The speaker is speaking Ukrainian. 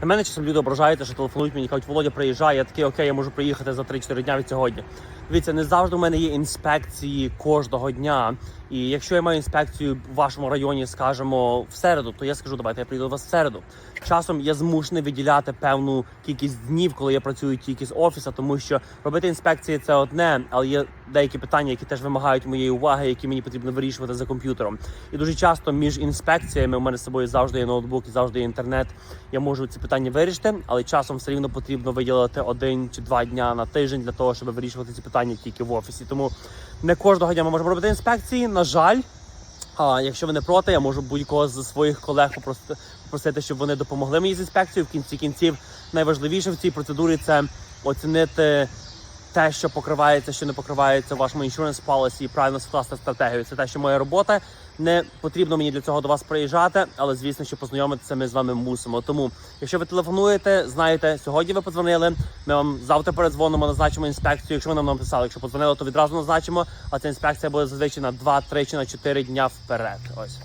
На мене часом люди ображаються, що телефонують мені, кажуть, Володя приїжджає, я такий, окей, я можу приїхати за 3-4 дня від сьогодні. Дивіться, не завжди у мене є інспекції кожного дня. І якщо я маю інспекцію в вашому районі, скажімо, в середу, то я скажу, давайте я приїду до вас в середу. Часом я змушений виділяти певну кількість днів, коли я працюю тільки з офіса, тому що робити інспекції це одне, але є деякі питання, які теж вимагають моєї уваги, які мені потрібно вирішувати за комп'ютером. І дуже часто між інспекціями у мене з собою завжди є ноутбук і завжди є інтернет. Я можу ці питання вирішити, але часом все рівно потрібно виділити один чи два дня на тиждень для того, щоб вирішувати ці питання тільки в офісі. Тому не кожного дня ми можемо робити інспекції. На жаль. А якщо ви не проти, я можу будь-кого з своїх колег попросити, щоб вони допомогли мені з інспекцією. В кінці кінців найважливіше в цій процедурі це оцінити те, що покривається, що не покривається вашому insurance policy і правильно скласти стратегію. Це те, що моя робота. Не потрібно мені для цього до вас приїжджати, але звісно, що познайомитися ми з вами мусимо. Тому, якщо ви телефонуєте, знаєте, сьогодні ви подзвонили. Ми вам завтра передзвонимо, назначимо інспекцію. Якщо ви нам написали, якщо подзвонили, то відразу назначимо. А ця інспекція буде зазвичай на 2, 3 чи на 4 дня вперед. Ось.